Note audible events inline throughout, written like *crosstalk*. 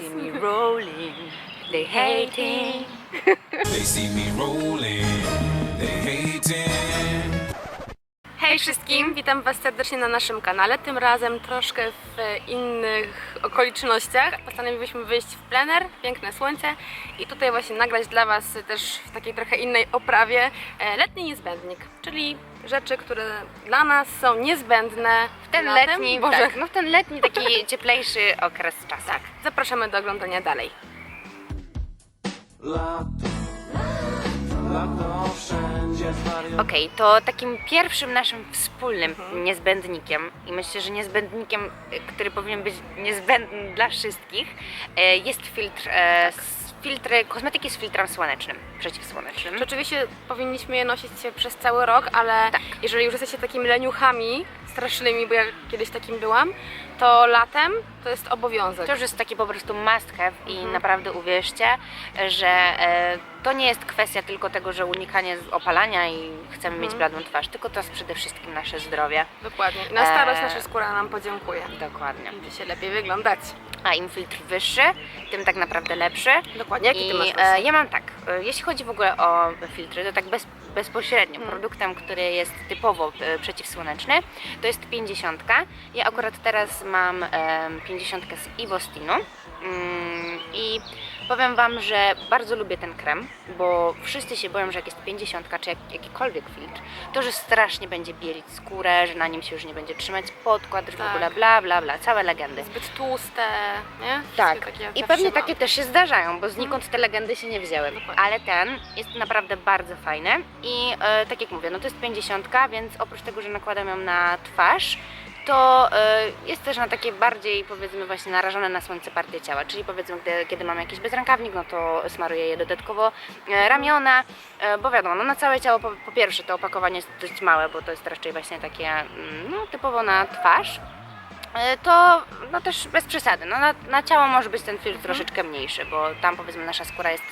see me rolling, they hating. They see me rolling, Hej wszystkim, witam Was serdecznie na naszym kanale. Tym razem troszkę w innych okolicznościach. Postanowiliśmy wyjść w plener, piękne słońce i tutaj właśnie nagrać dla Was też w takiej trochę innej oprawie e, letni niezbędnik, czyli rzeczy, które dla nas są niezbędne W ten latem. letni, Boże, tak, no w ten letni *laughs* taki cieplejszy okres czasu. tak. Zapraszamy do oglądania dalej. Lato, Okej, to takim pierwszym naszym wspólnym Mhm. niezbędnikiem i myślę, że niezbędnikiem, który powinien być niezbędny dla wszystkich, e, jest filtr, e, Tak. filtry, kosmetyki z filtrem słonecznym, przeciwsłonecznym. Czy oczywiście powinniśmy je nosić przez cały rok, ale Tak. jeżeli już jesteście takimi leniuchami strasznymi, bo ja kiedyś takim byłam, to latem to jest obowiązek. To już jest taki po prostu must have i Mhm. naprawdę uwierzcie, że e, to nie jest kwestia tylko tego, że unikanie opalania i chcemy mieć Mhm. bladą twarz, tylko to jest przede wszystkim nasze zdrowie. Dokładnie. Na starość Eee. nasza skóra nam podziękuje. Dokładnie. Będzie się lepiej wyglądać. A im filtr wyższy, tym tak naprawdę lepszy. Dokładnie. Jaki I ty masz e, ja mam tak, e, jeśli chodzi w ogóle o filtry, to tak bez, bezpośrednio Mm. produktem, który jest typowo e, przeciwsłoneczny, to jest 50. Ja akurat teraz mam e, 50 z Ivostinu mm, i powiem Wam, że bardzo lubię ten krem, bo wszyscy się boją, że jak jest 50 czy jak, jakikolwiek filtr, to że strasznie będzie bielić skórę, że na nim się już nie będzie trzymać podkład, że w Tak. ogóle bla bla bla, całe legendy. Zbyt tłuste, nie? Tak, Wszystkie takie i pewnie takie też się zdarzają, bo znikąd te legendy się nie wzięły. Dokładnie. Ale ten jest naprawdę bardzo fajny i e, tak jak mówię, no to jest 50, więc oprócz tego, że nakładam ją na twarz, to e, jest też na takie bardziej powiedzmy właśnie narażone na słońce partie ciała, czyli powiedzmy gdy, kiedy mam jakiś bezrękawnik, no to smaruję je dodatkowo e, ramiona, e, bo wiadomo, no na całe ciało po, po pierwsze to opakowanie jest dość małe, bo to jest raczej właśnie takie mm, no, typowo na twarz, to no też bez przesady. No, na, na ciało może być ten filtr troszeczkę mniejszy, bo tam powiedzmy nasza skóra jest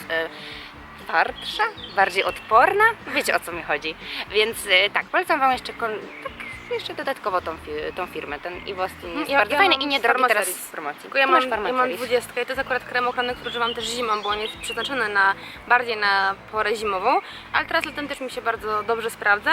twardsza, bardziej odporna. Wiecie o co mi chodzi. Więc tak, polecam Wam jeszcze, kon, jeszcze dodatkowo tą, fi- tą firmę. Ten Ivostin jest Ja- bardzo ja fajny mam i niedrogi teraz Pharmaceris. w promocji. Tylko ja Ty mam, ja mam Pharmaceris. 20 i to jest akurat krem ochronny, który używam też zimą, bo on jest przeznaczony na bardziej na porę zimową, ale teraz latem też mi się bardzo dobrze sprawdza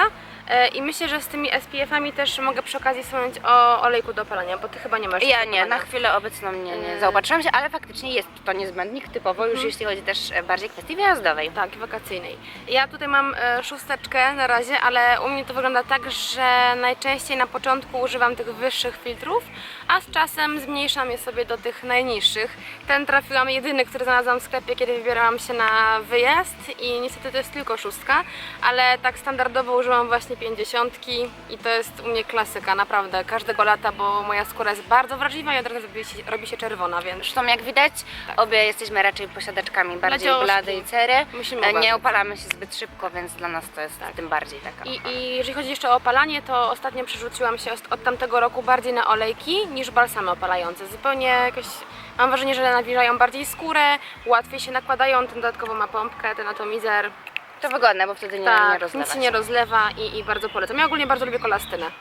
e, i myślę, że z tymi SPF-ami też mogę przy okazji wspomnieć o olejku do opalania, bo ty chyba nie masz Ja nie, na opalania. chwilę obecną nie, nie Yy. zaopatrzyłam się, ale faktycznie jest to niezbędnik typowo już Mhm. jeśli chodzi też e, bardziej kwestii wyjazdowej. Tak, wakacyjnej. Ja tutaj mam e, szósteczkę na razie, ale u mnie to wygląda tak, że najczęściej na początku używam tych wyższych filtrów, a z czasem zmniejszam je sobie do tych najniższych. Ten trafiłam jedyny, który znalazłam w sklepie, kiedy wybierałam się na wyjazd i niestety to jest tylko szóstka, ale tak standardowo używam właśnie pięćdziesiątki i to jest u mnie klasyka, naprawdę, każdego lata, bo moja skóra jest bardzo wrażliwa i od razu robi się, robi się czerwona, więc Zresztą jak widać, Tak. obie jesteśmy raczej posiadaczkami bardziej blady i cery. musimy Nie opalamy się zbyt szybko, więc dla nas to jest tym bardziej taka. I. I jeżeli chodzi jeszcze o opalanie, to ostatnio przerzuciłam się od, od tamtego roku bardziej na olejki niż balsamy opalające. Zupełnie jakoś mam wrażenie, że nawilżają bardziej skórę, łatwiej się nakładają, ten dodatkowo ma pompkę, ten atomizer. To wygodne, bo wtedy nie, nie tak, rozlewa nic się nie rozlewa i, i bardzo polecam. Ja ogólnie bardzo lubię kolastynę.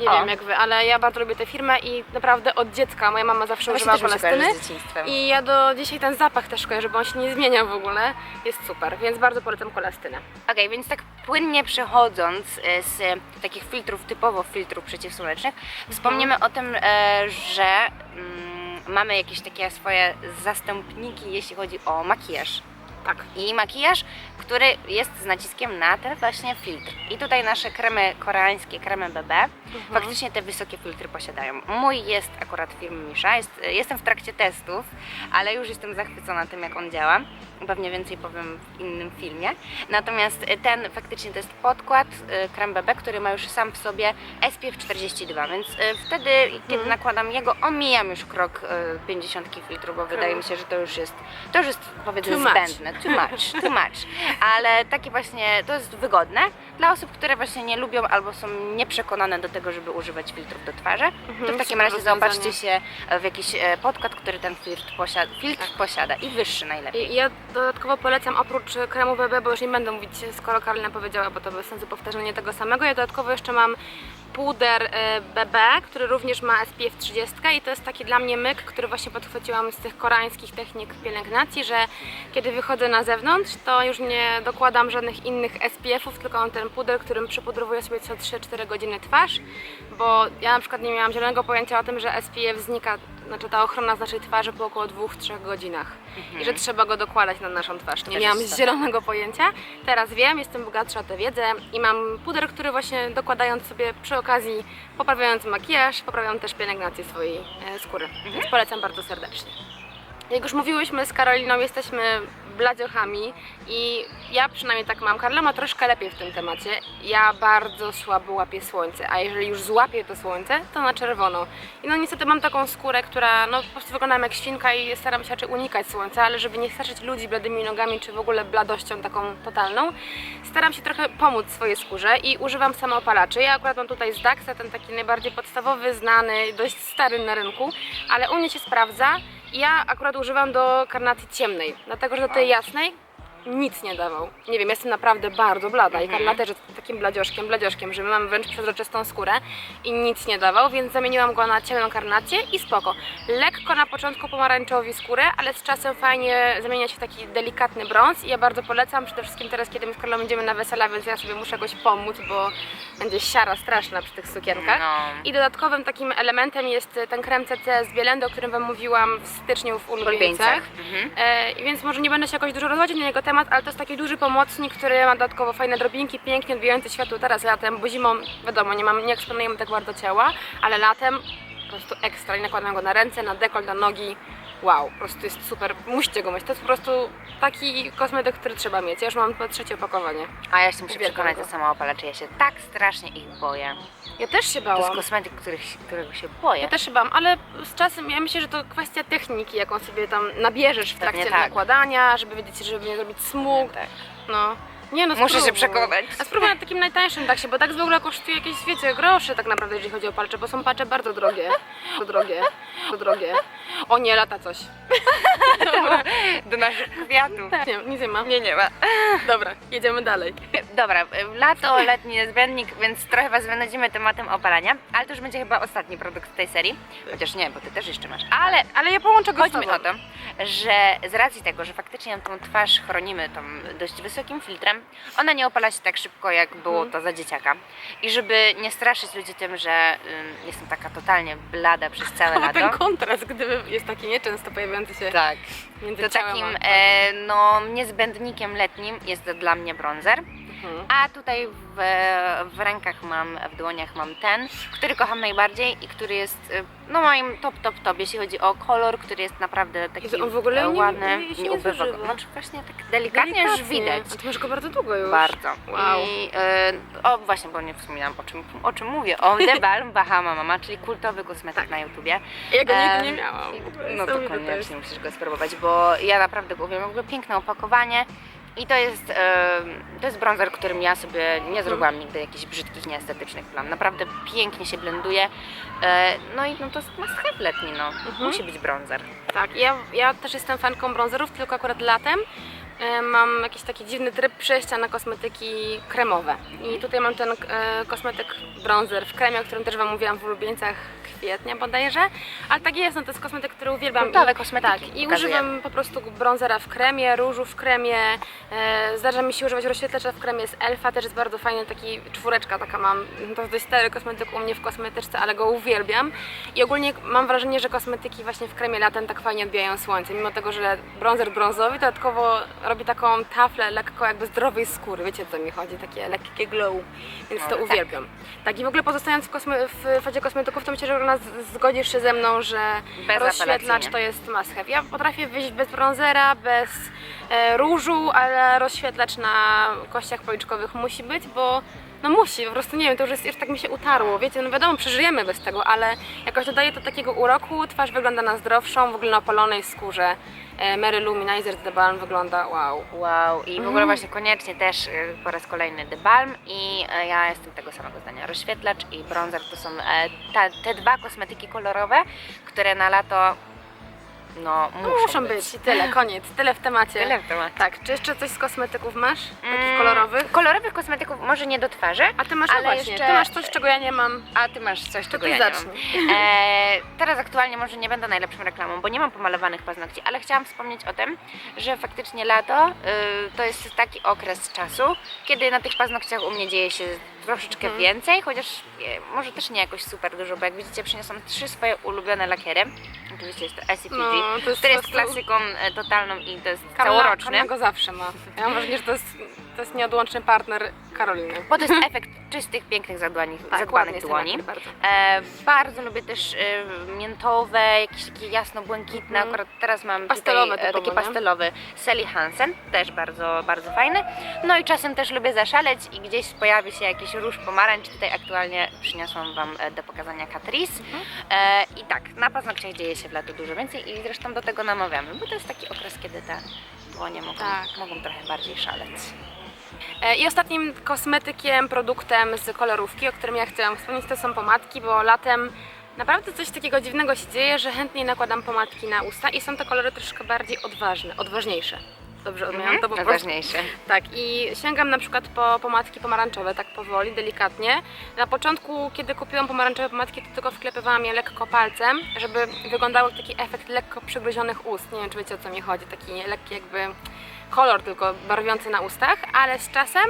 Nie wiem jak wy, ale ja bardzo lubię tę firmę i naprawdę od dziecka moja mama zawsze Właśnie używała też mi się kojarzy kolastyny. z dzieciństwem. I ja do dzisiaj ten zapach też kojarzę, bo on się nie zmienia w ogóle. Jest super, więc bardzo polecam kolastynę. Okej, więc tak płynnie przechodząc e, z e, takich filtrów, typowo filtrów przeciwsłonecznych, wspomniemy o tym, e, że mm, mamy jakieś takie swoje zastępniki, jeśli chodzi o makijaż. Tak. i makijaż, który jest z naciskiem na ten właśnie filtr. I tutaj nasze kremy koreańskie, kremy BB, faktycznie te wysokie filtry posiadają. Mój jest akurat firmy Misha, jest, jestem w trakcie testów, ale już jestem zachwycona tym, jak on działa. Pewnie więcej powiem w innym filmie. Natomiast ten faktycznie to jest podkład, y, krem BB, który ma już sam w sobie SPF 42, więc y, wtedy, kiedy nakładam jego, omijam już krok y, 50 filtru, bo wydaje mi się, że to już jest, to już jest powiedzmy Too much. zbędne, too much, too much. *laughs* Ale takie właśnie, to jest wygodne dla osób, które właśnie nie lubią albo są nieprzekonane do tego, żeby używać filtrów do twarzy. to w takim super razie zaopatrzcie się w jakiś e, podkład, który ten filtr posiada, filtr posiada i wyższy najlepiej. I ja dodatkowo polecam oprócz kremu BB, bo już nie będę mówić, skoro Karolina powiedziała, bo to bez sensu powtarzanie tego samego. Ja dodatkowo jeszcze mam puder e, BB, który również ma SPF 30 i to jest taki dla mnie myk, który właśnie podchwyciłam z tych koreańskich technik pielęgnacji, że kiedy wychodzę na zewnątrz, to już nie dokładam żadnych innych SPF-ów, tylko mam ten puder, którym przypudrowuję sobie co 3-4 godziny twarz, bo ja na przykład nie miałam zielonego pojęcia o tym, że SPF znika, znaczy ta ochrona z naszej twarzy po około 2-3 godzinach i że trzeba go dokładać na naszą twarz. Nie miałam jest zielonego pojęcia. Teraz wiem, jestem bogatsza o tę wiedzę i mam puder, który właśnie dokładając sobie przy okazji, poprawiając makijaż, poprawiam też pielęgnację swojej e, skóry. Więc polecam bardzo serdecznie. Jak już mówiłyśmy z Karoliną, jesteśmy bladziochami i ja przynajmniej tak mam. Karla ma troszkę lepiej w tym temacie. Ja bardzo słabo łapię słońce, a jeżeli już złapię to słońce, to na czerwono. I no niestety mam taką skórę, która no po prostu wyglądam jak świnka i staram się raczej unikać słońca, ale żeby nie straszyć ludzi bladymi nogami, czy w ogóle bladością taką totalną, staram się trochę pomóc swojej skórze i używam samoopalaczy. Ja akurat mam tutaj z Daxa, ten taki najbardziej podstawowy, znany, dość stary na rynku, ale u mnie się sprawdza. Ja akurat używam do karnacji ciemnej, dlatego że do tej jasnej nic nie dawał. Nie wiem, jestem naprawdę bardzo blada i Karla też jest takim bladzioszkiem, bladzioszkiem, że my mamy wręcz przezroczystą skórę i nic nie dawał, więc zamieniłam go na ciemną karnację i spoko. Lekko na początku pomarańczowi skórę, ale z czasem fajnie zamienia się w taki delikatny brąz i ja bardzo polecam, przede wszystkim teraz, kiedy my z Karlą będziemy na wesela, więc ja sobie muszę jakoś pomóc, bo będzie siara straszna przy tych sukienkach. No. I dodatkowym takim elementem jest ten krem CC z Bielendo, o którym Wam mówiłam w styczniu w. Ulubieńcach. Mhm. E, więc może nie będę się jakoś dużo rozwodzić na jego temat, ale to jest taki duży pomocnik, który ma dodatkowo fajne drobinki, pięknie odbijające światło teraz latem, bo zimą wiadomo, nie, mam, nie eksponujemy tak bardzo ciała, ale latem po prostu ekstra i nakładam go na ręce, na dekolt, na nogi. Wow, po prostu jest super, musicie go mieć. To jest po prostu taki kosmetyk, który trzeba mieć. Ja już mam chyba trzecie opakowanie. A ja się muszę Uwielbiam przekonać go. do samoopalaczy. Ja się tak strasznie ich boję. Ja też się To jest bałam. kosmetyk, których, którego się boję. Ja też się bałam, ale z czasem ja myślę, że to kwestia techniki, jaką sobie tam nabierzesz w Pewnie trakcie tak. nakładania, żeby wiedzieć, żeby nie zrobić smug. Tak. No. Nie no, Muszę się przekonać. A spróbuj na takim najtańszym daksie, bo tak w ogóle kosztuje jakieś, wiecie, grosze tak naprawdę, jeżeli chodzi o palcze, bo są palcze bardzo drogie. To drogie, to drogie. O nie, lata coś. *laughs* Do naszych kwiatów. Nie, nic nie ma. Nie, nie ma. Dobra, jedziemy dalej. Dobra, lato, letni niezbędnik, więc trochę Was wynudzimy tematem opalania, ale to już będzie chyba ostatni produkt tej serii. Chociaż nie, bo Ty też jeszcze masz. Ale, Ale ja połączę go z chodzi mi tobą. o to, że z racji tego, że faktycznie tą twarz chronimy tą dość wysokim filtrem, ona nie opala się tak szybko, jak było Mhm. to za dzieciaka. I żeby nie straszyć ludzi tym, że ym, jestem taka totalnie blada przez całe *laughs* ten lato. kontrast, gdyby jest taki nieczęsto pojawiający się Tak. między To ciałem takim a... e, no, niezbędnikiem letnim jest dla mnie bronzer. Mhm. A tutaj w, w rękach mam, w dłoniach mam ten, który kocham najbardziej i który jest e, no moim top, top, top, jeśli chodzi o kolor, który jest naprawdę taki Jezu, on w ogóle nie- ładny. nie- się nie ubywa go. zużywa. Znaczy właśnie tak delikatnie, już widać. A ty masz go bardzo długo już. Bardzo. Wow. I e, o właśnie, bo nie wspominałam o czym, o czym mówię. O The *laughs* Balm Bahama Mama, czyli kultowy kosmetyk na YouTubie. Ja go nigdy Em, nie miałam. No to Niesamowite koniecznie musisz go spróbować, bo ja naprawdę go uwielbiam. W ogóle piękne opakowanie. I to jest, to jest bronzer, którym ja sobie nie zrobiłam nigdy jakichś brzydkich, nieestetycznych plam. Naprawdę pięknie się blenduje. E, no i no to jest must have letni, no. Musi być bronzer. Tak, ja, ja też jestem fanką bronzerów, tylko akurat latem mam jakiś taki dziwny tryb przejścia na kosmetyki kremowe. I tutaj mam ten e, kosmetyk bronzer w kremie, o którym też Wam mówiłam w ulubieńcach kwietnia bodajże. Ale tak jest, no to jest kosmetyk, który uwielbiam. Kultowe I- kosmetyki Tak, i używam po prostu bronzera w kremie, różu w kremie. E, zdarza mi się używać rozświetlacza w kremie z Elfa, też jest bardzo fajny, taki czwóreczka taka mam. To jest dość stary kosmetyk u mnie w kosmetyczce, ale go uwielbiam. I ogólnie mam wrażenie, że kosmetyki właśnie w kremie latem tak fajnie odbijają słońce, mimo tego, że bronzer brązowy dodatkowo robi taką taflę lekko jakby zdrowej skóry, wiecie o co mi chodzi, takie lekkie glow, więc to tak. uwielbiam. Tak i w ogóle pozostając w, kosme- w fazie kosmetyków, to myślę, że nas zgodzisz się ze mną, że rozświetlacz to jest must have. Ja potrafię wyjść bez bronzera, bez e, różu, ale rozświetlacz na kościach policzkowych musi być, bo no musi, po prostu nie wiem, to już, jest, już tak mi się utarło, wiecie, no wiadomo, przeżyjemy bez tego, ale jakoś dodaje to takiego uroku, twarz wygląda na zdrowszą, w ogóle na opalonej skórze. E, Mary Luminizer The Balm wygląda wow. Wow, i w ogóle właśnie koniecznie też y, po raz kolejny The Balm i e, ja jestem tego samego zdania. Rozświetlacz i bronzer to są e, ta, te dwa kosmetyki kolorowe, które na lato No, No, muszą być i tyle, koniec, tyle w temacie. Tyle w temacie. Tak, czy jeszcze coś z kosmetyków masz? Takich Mm, kolorowych? Kolorowych kosmetyków może nie do twarzy. A ty masz, ale no właśnie, jeszcze- ty masz coś, czego ja nie mam. A ty masz coś, czego ty ja nie zacznij. mam. *laughs* E, teraz aktualnie może nie będę najlepszą reklamą, bo nie mam pomalowanych paznokci, ale chciałam wspomnieć o tym, że faktycznie lato y, to jest taki okres czasu, kiedy na tych paznokciach u mnie dzieje się troszeczkę Mhm. więcej, chociaż e, może też nie jakoś super dużo, bo jak widzicie przyniosłam trzy swoje ulubione lakiery. Oczywiście jest to SCPG, No, to jest który jest klasyką e, totalną i to jest Karola, całoroczny. Karola go zawsze ma. Ja mam wrażenie, że to jest, to jest nieodłączny partner Karoliny. Bo to jest efekt czystych, pięknych zadłań, Tak, zadbanych dłoni. bardzo. E, bardzo lubię też e, miętowe, jakieś takie jasno-błękitne. Mhm. Akurat teraz mam Pastelowe tutaj, e, typowo, taki nie? pastelowy Sally Hansen, też bardzo, bardzo fajny. No i czasem też lubię zaszaleć i gdzieś pojawi się jakiś róż pomarańcz. Tutaj aktualnie przyniosłam Wam e, do pokazania Catrice. Mhm. E, I tak, na paznokciach dzieje się w lato dużo więcej i zresztą do tego namawiamy, bo to jest taki okres, kiedy te dłonie mogą, Tak. mogą trochę bardziej szaleć. E, I ostatnim kosmetykiem, produktem z kolorówki, o którym ja chciałam wspomnieć, to są pomadki, bo latem naprawdę coś takiego dziwnego się dzieje, że chętniej nakładam pomadki na usta i są to kolory troszkę bardziej odważne, odważniejsze. Dobrze odmieniam to po. Najważniejsze. Tak, i sięgam na przykład po pomadki pomarańczowe, tak powoli, delikatnie. Na początku, kiedy kupiłam pomarańczowe pomadki, to tylko wklepywałam je lekko palcem, żeby wyglądały jak taki efekt lekko przygryzionych ust. Nie wiem, czy wiecie o co mi chodzi, taki lekki jakby kolor tylko barwiący na ustach, ale z czasem,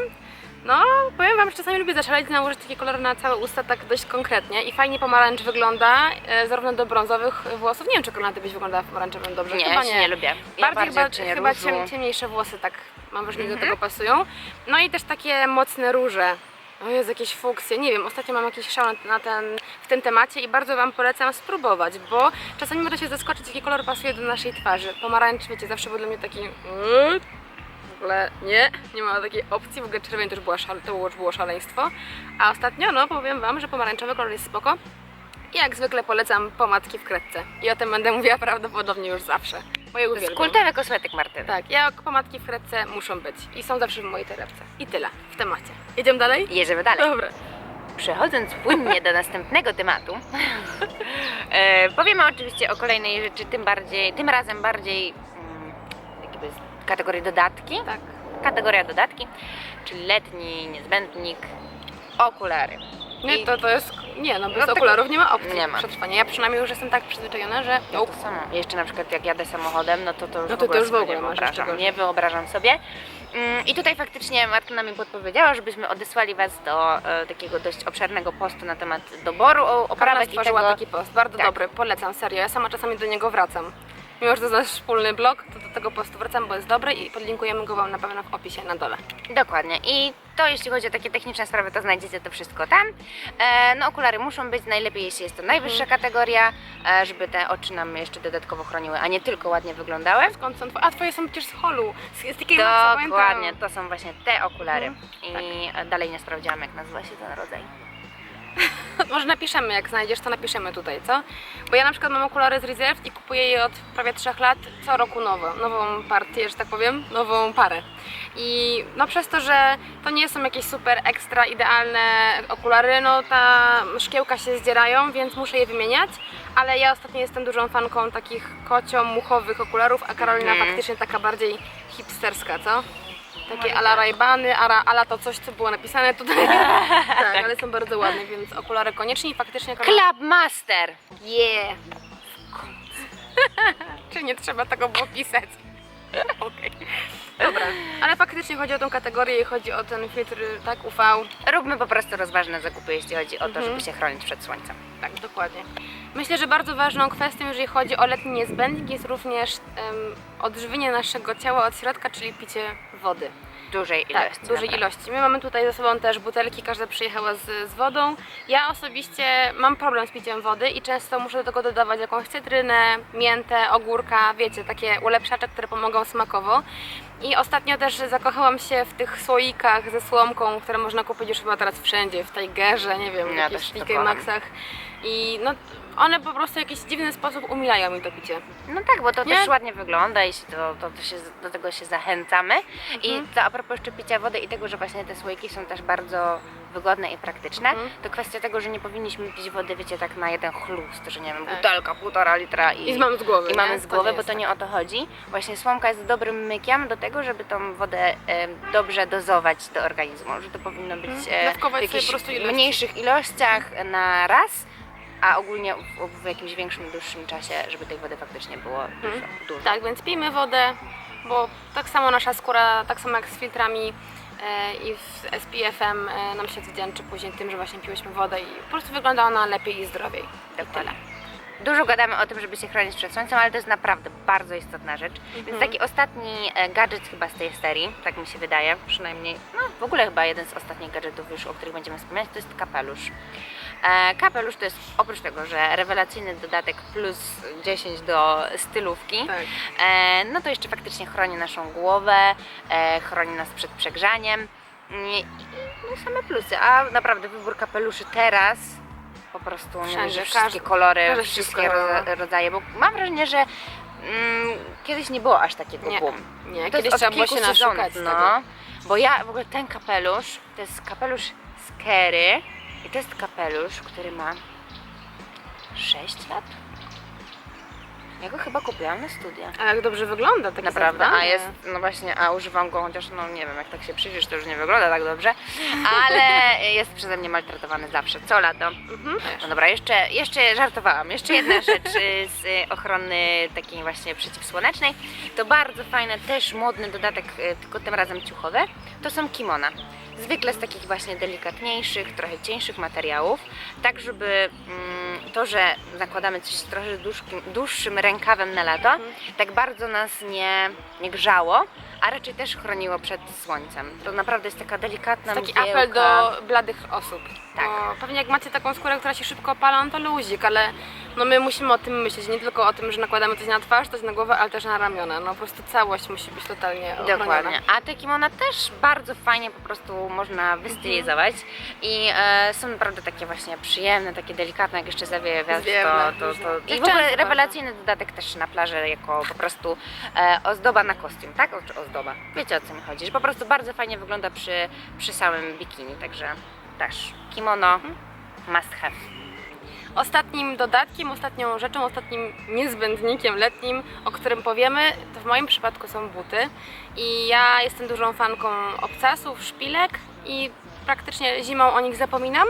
no powiem Wam, że czasami lubię zaszaleć, nałożyć taki kolor na całe usta tak dość konkretnie i fajnie pomarańcz wygląda, e, zarówno do brązowych włosów. Nie wiem, czy Korona, Ty byś wyglądała w pomarańczowym dobrze. Nie, Chyba się nie lubię. Ja bardziej bardziej chyba, chyba ciem, ciemniejsze włosy tak mam wrażenie Mhm. do tego pasują. No i też takie mocne róże. O jest jakieś fuksje, nie wiem, ostatnio mam jakiś szał na- na ten, w tym temacie i bardzo Wam polecam spróbować, bo czasami można się zaskoczyć, jaki kolor pasuje do naszej twarzy. Pomarańcz, wiecie, zawsze był dla mnie taki... W ogóle nie, nie ma takiej opcji, w ogóle czerwień to już, była szale, to już było szaleństwo. A ostatnio, no powiem Wam, że pomarańczowy kolor jest spoko. I jak zwykle polecam pomadki w kredce. I o tym będę mówiła *laughs* prawdopodobnie już zawsze. Bo je To jest uwielbiam. kultowy kosmetyk Martyny. Tak, jak pomadki w kredce muszą być i są zawsze w mojej torebce. I tyle w temacie. Jedziemy dalej? Jedziemy dalej. Dobra. Przechodząc płynnie do następnego tematu, *laughs* e, powiemy oczywiście o kolejnej rzeczy, tym bardziej, tym razem bardziej mm, jakby z kategorii dodatki. Tak. Kategoria dodatki, czyli letni niezbędnik, okulary. Nie, I- to, to jest. Nie, no bez No, okularów nie ma opcji nie ma. przetrwania. Ja przynajmniej już jestem tak przyzwyczajona, że. Ja to samo. Jeszcze na przykład jak jadę samochodem, no to to już No w to ogóle to już w ogóle nie wyobrażam. Nie wyobrażam sobie. Mm, I tutaj faktycznie Martyna mi podpowiedziała, żebyśmy odesłali Was do e, takiego dość obszernego postu na temat doboru oprawek i tego, taki post. Bardzo Tak. dobry, polecam, serio. Ja sama czasami do niego wracam. Mimo, że to jest nasz wspólny blog, to do tego postu wracam, bo jest dobry i podlinkujemy go Wam na pewno w opisie na dole. Dokładnie. I to jeśli chodzi o takie techniczne sprawy, to znajdziecie to wszystko tam. E, no okulary muszą być, najlepiej jeśli jest to najwyższa Mhm. kategoria, e, żeby te oczy nam jeszcze dodatkowo chroniły, a nie tylko ładnie wyglądały. Skąd są twoje? A twoje są przecież z holu. Z, z pamiętam. Dokładnie, to są właśnie te okulary. Mhm. I e, dalej nie sprawdziłam, jak nazywa się ten rodzaj. *laughs* Może napiszemy, jak znajdziesz, to napiszemy tutaj, co? Bo ja na przykład mam okulary z Reserve i kupuję je od prawie 3 lat, co roku nowo, nową partię, że tak powiem, nową parę. I no przez to, że to nie są jakieś super ekstra idealne okulary, no ta szkiełka się zdzierają, więc muszę je wymieniać, ale ja ostatnio jestem dużą fanką takich kocio-muchowych okularów, a Karolina Mhm. faktycznie taka bardziej hipsterska, co? Takie ala. Ray-Bany, ala, ala to coś, co było napisane tutaj. *laughs* tak, ale są bardzo ładne, więc okulary koniecznie i faktycznie. Club Master! Yeah! *laughs* Czy nie trzeba tego było pisać? *laughs* Okej. Dobra, ale faktycznie chodzi o tą kategorię i chodzi o ten filtr, tak, UV. Róbmy po prostu rozważne zakupy, jeśli chodzi o to, Mhm. żeby się chronić przed słońcem. Tak, dokładnie. Myślę, że bardzo ważną kwestią, jeżeli chodzi o letni niezbędnik, jest również em, odżywienie naszego ciała od środka, czyli picie wody. Dużej Tak, ilości. dużej naprawdę. ilości. My mamy tutaj ze sobą też butelki, każda przyjechała z, z wodą. Ja osobiście mam problem z piciem wody i często muszę do tego dodawać jakąś cytrynę, miętę, ogórka, wiecie, takie ulepszacze, które pomogą smakowo. I ostatnio też zakochałam się w tych słoikach ze słomką, które można kupić już chyba teraz wszędzie, w Tigerze, nie wiem, w Ja jakichś TK. Maxach. I no, one po prostu w jakiś dziwny sposób umilają mi to picie. No tak, bo to Nie? też ładnie wygląda i to, to, to się, do tego się zachęcamy. I Mhm. to a propos jeszcze picia wody i tego, że właśnie te słoiki są też bardzo wygodne i praktyczne, Mhm. to kwestia tego, że nie powinniśmy pić wody, wiecie, tak na jeden chlust, że nie wiem, Tak. butelka, półtora litra i, I mamy z głowy. i mamy z głowy, bo jest to tak. nie o to chodzi. Właśnie słomka jest dobrym mykiem do tego, żeby tą wodę em, dobrze dozować do organizmu, że to powinno być Mhm. e, w jakichś mniejszych ilościach na raz, a ogólnie w, w jakimś większym, dłuższym czasie, żeby tej wody faktycznie było dużo. dużo. Tak, więc pijmy wodę, bo tak samo nasza skóra, tak samo jak z filtrami e, i z SPF-em e, nam się wdzięczy później tym, że właśnie piłyśmy wodę i po prostu wygląda ona lepiej i zdrowiej. I tyle. Dokładnie. Dużo gadamy o tym, żeby się chronić przed słońcem, ale to jest naprawdę bardzo istotna rzecz. Więc taki ostatni e, gadżet chyba z tej serii, tak mi się wydaje, przynajmniej, no w ogóle chyba jeden z ostatnich gadżetów już, o których będziemy wspominać, to jest kapelusz. E, kapelusz to jest oprócz tego, że rewelacyjny dodatek plus 10 do stylówki, Tak. e, no to jeszcze faktycznie chroni naszą głowę, e, chroni nas przed przegrzaniem i, i no same plusy. A naprawdę wybór kapeluszy teraz po prostu Wszędzie, każdy- wszystkie kolory, każdy wszystkie rodzaje, bo mam wrażenie, że mm, kiedyś nie było aż takiego Nie. boom. Nie, To kiedyś trzeba było się sezonów, naszukać no. Bo ja w ogóle ten kapelusz, to jest kapelusz Skery i to jest kapelusz, który ma 6 lat. Ja go chyba kupiłam na studia. A jak dobrze wygląda, tak Naprawdę, a jest, no właśnie, a używam go, chociaż no nie wiem, jak tak się przyjrzysz, to już nie wygląda tak dobrze, ale *laughs* jest przeze mnie maltretowany zawsze, co lato. Mhm. No dobra, jeszcze, jeszcze żartowałam. Jeszcze jedna rzecz y, z y, ochrony takiej właśnie przeciwsłonecznej. To bardzo fajny, też modny dodatek, y, tylko tym razem ciuchowy. To są kimona. Zwykle z takich właśnie delikatniejszych, trochę cieńszych materiałów, tak żeby mm, to, że zakładamy coś z trochę dłużkim, dłuższym rękawem na lato, tak bardzo nas nie, nie grzało, a raczej też chroniło przed słońcem. To naprawdę jest taka delikatna Taki mgiełka. apel do bladych osób. Tak. Bo pewnie jak macie taką skórę, która się szybko opala, no to luzik, ale no my musimy o tym myśleć. Nie tylko o tym, że nakładamy coś na twarz, coś na głowę, ale też na ramiona. No po prostu całość musi być totalnie ochroniona. Dokładnie. A te kimona też bardzo fajnie po prostu można wystylizować i e, są naprawdę takie właśnie przyjemne, takie delikatne, jak jeszcze zawieje wiatr, Zwiewne, to, to, to... I w ogóle rewelacyjny dodatek też na plażę jako po prostu e, ozdoba na kostium, tak? O, czy ozdoba. Wiecie o co mi chodzi, że po prostu bardzo fajnie wygląda przy, przy samym bikini, także też kimono Mhm. must have. Ostatnim dodatkiem, ostatnią rzeczą, ostatnim niezbędnikiem letnim, o którym powiemy, to w moim przypadku są buty. I ja jestem dużą fanką obcasów, szpilek i praktycznie zimą o nich zapominam,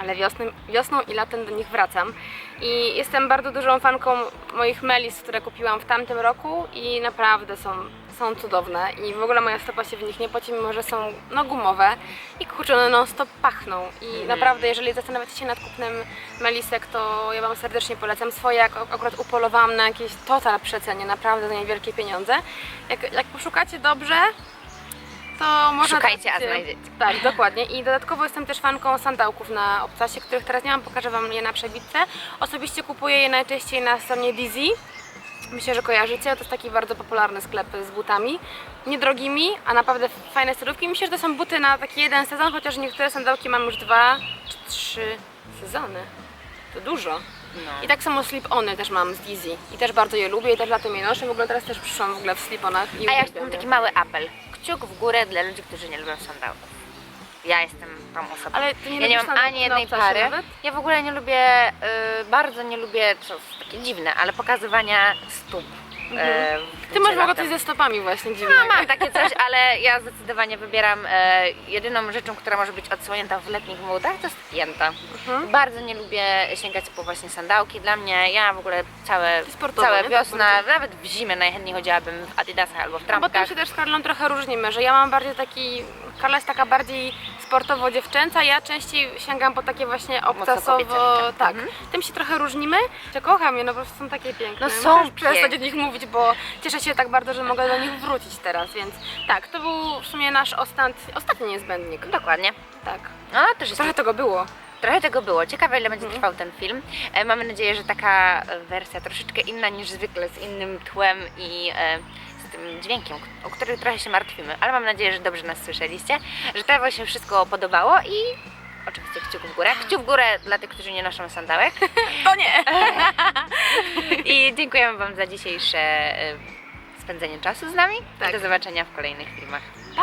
ale wiosną, wiosną i latem do nich wracam. I jestem bardzo dużą fanką moich melis, które kupiłam w tamtym roku i naprawdę są, są cudowne. I w ogóle moja stopa się w nich nie poci, mimo że są no, gumowe i kurczę, one non stop pachną. I naprawdę, jeżeli zastanawiacie się nad kupnem melisek, to ja Wam serdecznie polecam. Swoje jak akurat upolowałam na jakieś total przecenie, naprawdę za niewielkie pieniądze. Jak, jak poszukacie dobrze, to można... Szukajcie, a trafić- znajdziecie. tak, dokładnie. I dodatkowo jestem też fanką sandałków na obcasie, których teraz nie mam, pokażę Wam je na przebitce. Osobiście kupuję je najczęściej na stronie Dizzy. Myślę, że kojarzycie, to jest taki bardzo popularny sklep z butami. Niedrogimi, a naprawdę fajne stylówki. Myślę, że to są buty na taki jeden sezon, chociaż niektóre sandałki mam już dwa czy trzy sezony. To dużo. No. I tak samo slip-ony też mam z Dizzy. I też bardzo je lubię i też latem je noszę. W ogóle teraz też przyszłam w ogóle w slip-onach. i A ja uwielbiam mam je. taki mały apel. Kciuk w górę dla ludzi, którzy nie lubią sandałków. Ja jestem tą osobą. Ale ty nie ja nie lubisz mam ani na jednej obcasie pary. nawet? Ja w ogóle nie lubię, y, bardzo nie lubię, co jest takie dziwne, ale pokazywania stóp. Mhm. Ty masz latem. coś ze stopami właśnie No, dziwnego. mam takie coś, ale ja zdecydowanie wybieram e, jedyną rzeczą, która może być odsłonięta w letnich modach, to jest pięta. Mhm. Bardzo nie lubię sięgać po właśnie sandałki. Dla mnie, ja w ogóle całe, całe nie? wiosna, nawet w zimę najchętniej chodziłabym w adidasach albo w No bo tym trampkach. się też z Karlą trochę różnimy, że ja mam bardziej taki, Karla jest taka bardziej sportowo-dziewczęca, ja częściej sięgam po takie właśnie obcasowo, tak, Mhm. tym się trochę różnimy. Ja kocham je, no po prostu są takie piękne. No są Muszę przestać o nich mówić, bo cieszę się tak bardzo, że mogę do nich wrócić teraz, więc tak, to był w sumie nasz ostat... ostatni niezbędnik. Dokładnie. Tak, No, też jest trochę tego było. Trochę tego było. Ciekawe, ile będzie Mhm. trwał ten film. E, mamy nadzieję, że taka wersja troszeczkę inna niż zwykle, z innym tłem i e, tym dźwiękiem, o który trochę się martwimy. Ale mam nadzieję, że dobrze nas słyszeliście, że to się wszystko podobało i oczywiście kciuk w górę. Kciuk w górę dla tych, którzy nie noszą sandałek. *laughs* To nie! *laughs* I dziękujemy Wam za dzisiejsze e, spędzenie czasu z nami. Tak. Do zobaczenia w kolejnych filmach. Pa!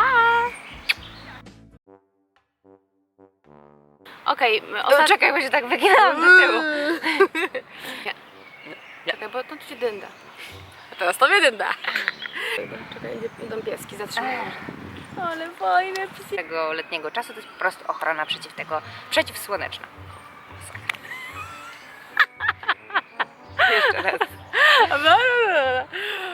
Okej, O, ostat... czekaj, bo się tak wyginałam do tyłu. *laughs* Czekaj, bo to tu się dynda teraz to mnie dynda. Czekaj, idą pieski, zatrzymają. Ale fajne psy. Tego letniego czasu to jest po prostu ochrona przeciw tego, przeciwsłoneczna. *laughs* Jeszcze raz. No, no, no,